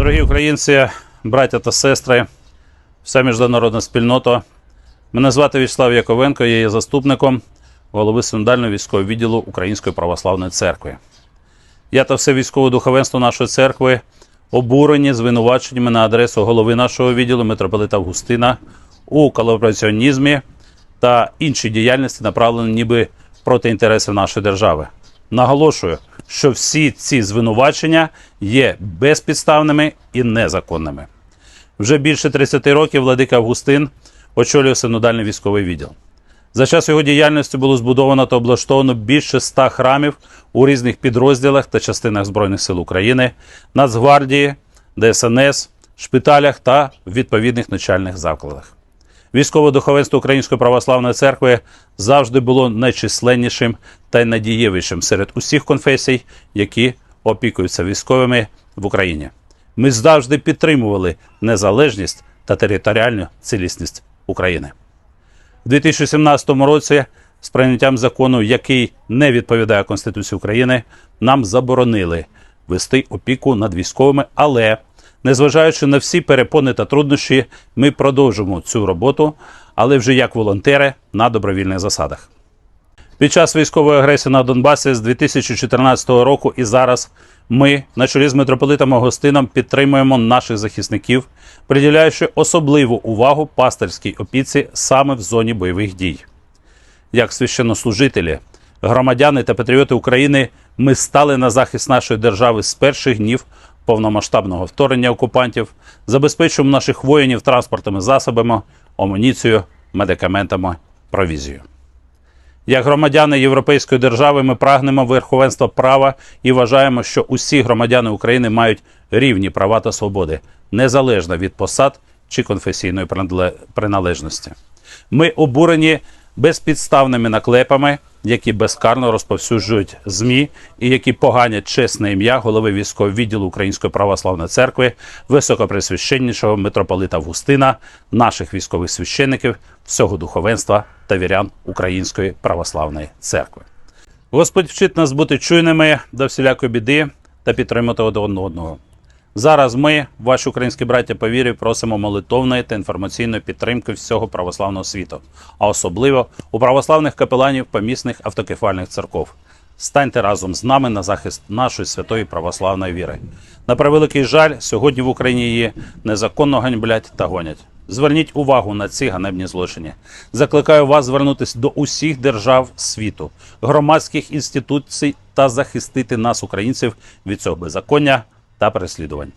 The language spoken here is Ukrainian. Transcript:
Дорогі українці, браття та сестри, вся міжнародна спільнота. Мене звати Вячеслав Яковенко, я є заступником голови синодального військового відділу Української православної церкви. Я та все військове духовенство нашої церкви обурені звинуваченнями на адресу голови нашого відділу митрополита Августина у колабораціонізмі та іншій діяльності, направлені ніби проти інтересів нашої держави. Наголошую, що всі ці звинувачення є безпідставними і незаконними. Вже більше 30 років владика Августин очолює синодальний військовий відділ. За час його діяльності було збудовано та облаштовано більше ста храмів у різних підрозділах та частинах Збройних сил України, Нацгвардії, ДСНС, шпиталях та відповідних навчальних закладах. Військове духовенство Української православної церкви завжди було найчисленнішим та найдієвішим серед усіх конфесій, які опікуються військовими в Україні. Ми завжди підтримували незалежність та територіальну цілісність України. У 2017 році з прийняттям закону, який не відповідає Конституції України, нам заборонили вести опіку над військовими, але незважаючи на всі перепони та труднощі, ми продовжимо цю роботу, але вже як волонтери на добровільних засадах. Під час військової агресії на Донбасі з 2014 року і зараз ми на чолі з митрополитом Агостином підтримуємо наших захисників, приділяючи особливу увагу пастирській опіці саме в зоні бойових дій. Як священнослужителі, громадяни та патріоти України, ми стали на захист нашої держави з перших днів повномасштабного вторгнення окупантів, забезпечуємо наших воїнів транспортними засобами, амуніцією, медикаментами, провізією. Як громадяни Європейської держави ми прагнемо верховенства права і вважаємо, що усі громадяни України мають рівні права та свободи, незалежно від посад чи конфесійної приналежності. Ми обурені безпідставними наклепами, які безкарно розповсюджують ЗМІ і які поганять чесне ім'я голови військового відділу Української православної церкви, високопресвященнішого митрополита Августина, наших військових священиків, всього духовенства та вірян Української православної церкви. Господь вчить нас бути чуйними до всілякої біди та підтримати один одного. Зараз ми, ваші українські браття по вірі, просимо молитовної та інформаційної підтримки всього православного світу, а особливо у православних капеланів помісних автокефальних церков. Станьте разом з нами на захист нашої святої православної віри. На превеликий жаль, сьогодні в Україні її незаконно ганьблять та гонять. Зверніть увагу на ці ганебні злочини. Закликаю вас звернутися до усіх держав світу, громадських інституцій та захистити нас, українців, від цього беззаконня та переслідувань.